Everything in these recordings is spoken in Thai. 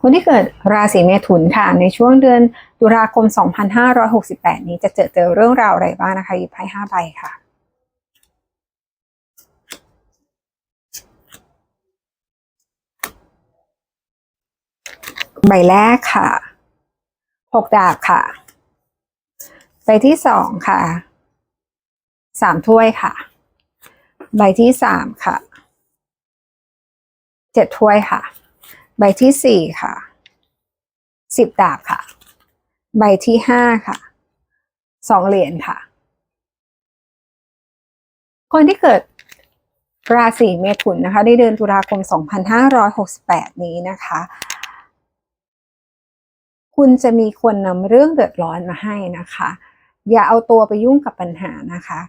คนที่เกิดราศีเมถุนค่ะ ในช่วงเดือนตุลาคม 2568 นี้จะเจอเจอเรื่องราวอะไรบ้างนะคะหยิบไพ่ห้าใบค่ะใบแรกค่ะหกดาบค่ะ ใบที่สองค่ะ สามถ้วยค่ะ ใบที่สามค่ะ เจ็ดถ้วยค่ะ ใบที่สี่ค่ะสิบดาบค่ะ ใบที่ห้าค่ะสองเหรียญค่ะ คนที่เกิดราศีเมถุนนะคะในเดือนตุลาคม 2568 นี้นะคะ คุณจะมีคนนำเรื่องเดือดร้อนมาให้นะคะ อย่าเอาตัวไปยุ่งกับปัญหานะคะ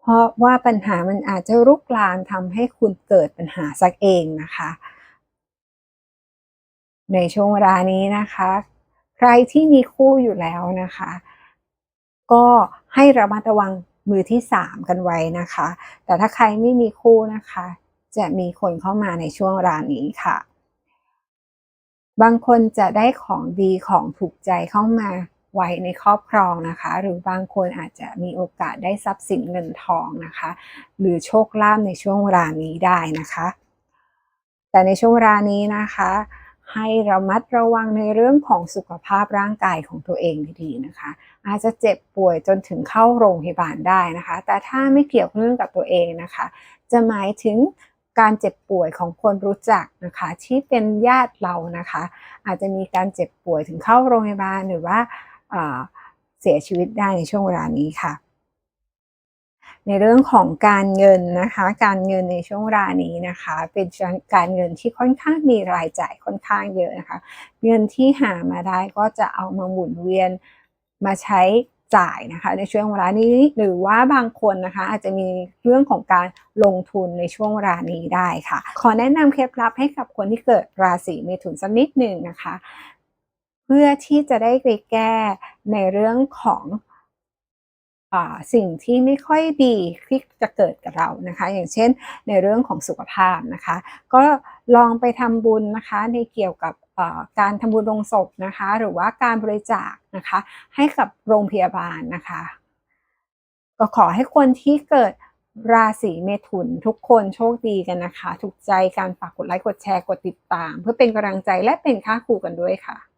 เพราะว่าปัญหามันอาจจะรุกรานทำให้คุณเกิดปัญหาสักเองนะคะ ในช่วงเวลานี้นะคะ ใครที่มีคู่อยู่แล้วนะคะ ก็ให้ระมัดระวังมือที่สามกันไว้นะคะ แต่ถ้าใครไม่มีคู่นะคะ จะมีคนเข้ามาในช่วงเวลานี้ค่ะ บางคนจะได้ของดีของถูกใจเข้ามาไว้ในครอบครองนะคะ หรือบางคนอาจจะมีโอกาสได้ทรัพย์สินเงินทองนะคะ หรือโชคลาภในช่วงเวลานี้ได้นะคะ แต่ในช่วงเวลานี้นะคะ ให้ระมัดระวังในเรื่องของสุขภาพร่างกายของตัวเองดีๆนะคะ อาจจะเจ็บป่วยจนถึงเข้าโรงพยาบาลได้นะคะ แต่ถ้าไม่เกี่ยวเนื่องกับตัวเองนะคะ จะหมายถึงการเจ็บป่วยของคนรู้จักนะคะ ที่เป็นญาติเรานะคะ อาจจะมีการเจ็บป่วยถึงเข้าโรงพยาบาลหรือว่าเสียชีวิตได้ในช่วงเวลานี้ค่ะ ในเรื่องของการเงินนะคะ การเงินในช่วงเวลานี้นะคะ เป็นการเงินที่ค่อนข้างมีรายจ่ายค่อนข้างเยอะนะคะ เงินที่หามาได้ก็จะเอามาหมุนเวียนมาใช้จ่ายนะคะในช่วงเวลานี้หรือว่าบางคนนะคะอาจจะมีเรื่องของการลงทุนในช่วงเวลานี้ได้ค่ะ ขอแนะนำเคล็ดลับให้กับคนที่เกิดราศีเมถุนสักนิดหนึ่งนะคะ เพื่อที่จะได้ไปแก้ในเรื่องของ สิ่งที่ไม่ค่อยดีที่จะเกิดกับเรานะคะ อย่างเช่นในเรื่องของสุขภาพนะคะ ก็ลองไปทำบุญนะคะในเกี่ยวกับการทำบุญลงศพนะคะ หรือว่าการบริจาคนะคะ ให้กับโรงพยาบาลนะคะ ก็ขอให้คนที่เกิดราศีเมถุนทุกคนโชคดีกันนะคะ ถูกใจการฝากกดไลค์กดแชร์กดติดตาม เพื่อเป็นกำลังใจและเป็นค่าครูกันด้วยค่ะ